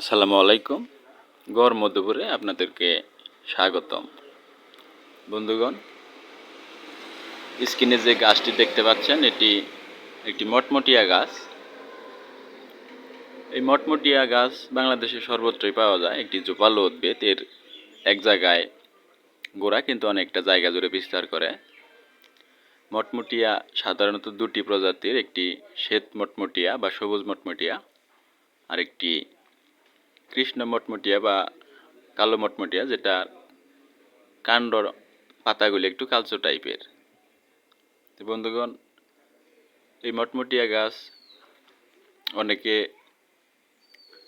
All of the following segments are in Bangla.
আসসালামু আলাইকুম। গড় মধ্যপুরে আপনাদেরকে স্বাগতম। বন্ধুগণ, স্ক্রিনে যে গাছটি দেখতে পাচ্ছেন, এটি একটি মটমটিয়া গাছ। এই মটমটিয়া গাছ বাংলাদেশে সর্বত্রই পাওয়া যায়। একটি জোপালো উদ্ভিদ, এর এক জায়গায় গোড়া কিন্তু অনেকটা জায়গা জুড়ে বিস্তার করে। মটমটিয়া সাধারণত দুটি প্রজাতির, একটি শ্বেত মটমটিয়া বা সবুজ মটমটিয়া আর একটি কৃষ্ণ মটমটিয়া বা কালো মটমটিয়া যেটা কাণ্ডর পাতাগুলি একটু কালচো টাইপের তো বন্ধুগণ, এই মটমটিয়া গাছ অনেকে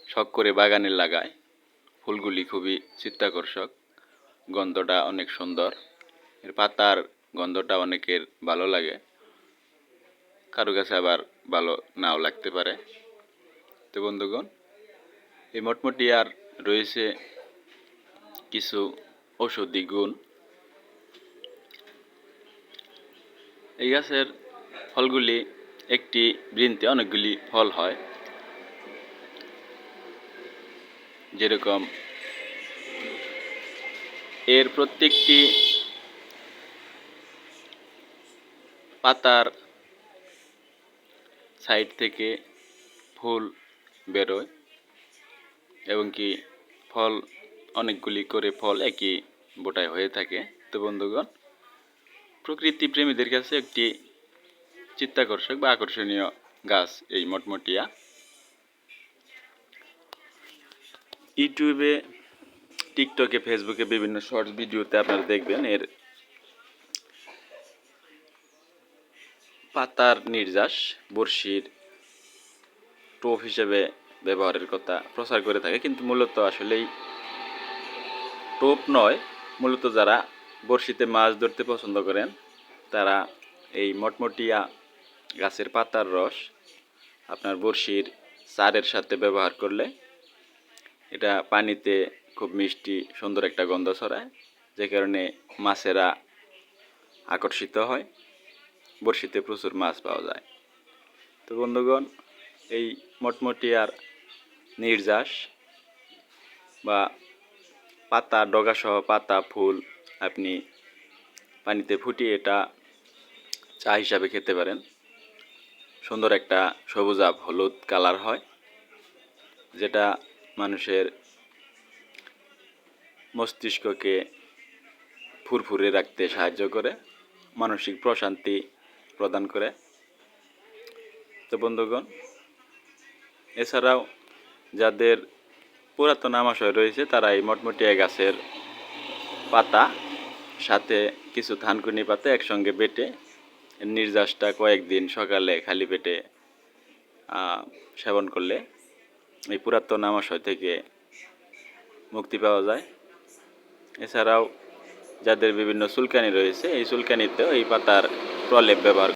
শখ করে বাগানে লাগায়। ফুলগুলি খুবই চিত্তাকর্ষক, গন্ধটা অনেক সুন্দর। এর পাতার গন্ধটা অনেকের ভালো লাগে, কারও কাছে আবার ভালো নাও লাগতে পারে। তো বন্ধুগণ এই মটমটিয়ার রয়েছে কিছু ঔষধি গুণ। এই গাছের ফলগুলি একটি বৃন্তে অনেকগুলি ফল হয়। যেরকম এর প্রত্যেকটি পাতার সাইড থেকে ফুল বেরোয়। এবং কি ফল অনেকগুলি করে ফল একই বোটায় হয়ে থাকে। তো বন্ধুগণ, প্রকৃতি প্রেমীদের কাছে একটি চিত্তাকর্ষক বা আকর্ষণীয় গাছ এই মটমটিয়া। ইউটিউবে, টিকটকে, ফেসবুকে বিভিন্ন শর্টস ভিডিওতে আপনারা দেখবেন এর পাতার নির্যাস বর্ষির টোপ হিসেবে ব্যবহারের কথা প্রচার করে থাকে, কিন্তু মূলত আসলেই টোপ নয়। মূলত যারা বড়শিতে মাছ ধরতে পছন্দ করেন, তারা এই মটমটিয়া গাছের পাতার রস আপনার বড়শির চারের সাথে ব্যবহার করলে এটা পানিতে খুব মিষ্টি, সুন্দর একটা গন্ধ ছড়ায়, যে কারণে মাছেরা আকর্ষিত হয়। বড়শিতে প্রচুর মাছ পাওয়া যায়। তো বন্ধুগণ, এই মটমটিয়ার নির্যাস বা পাতা, ডগাসহ পাতা, ফুল আপনি পানিতে ফুটিয়ে এটা চা হিসাবে খেতে পারেন। সুন্দর একটা সবুজাব হলুদ কালার হয়, যেটা মানুষের মস্তিষ্ককে ফুরফুরে রাখতে সাহায্য করে, মানসিক প্রশান্তি প্রদান করে। তো বন্ধুগণ, এছাড়াও যাদের পুরাতন আমাশয় রয়েছে, তারা এই মটমটিয়া গাছের পাতা, সাথে কিছু ধানকুনি পাতা একসঙ্গে বেটে, নির্যাসটা কয়েকদিন সকালে খালি পেটে সেবন করলে এই পুরাতন আমাশয় থেকে মুক্তি পাওয়া যায়। এছাড়াও যাদের বিভিন্ন চুলকানি রয়েছে, এই চুলকানিতেও এই পাতার প্রলেপ ব্যবহার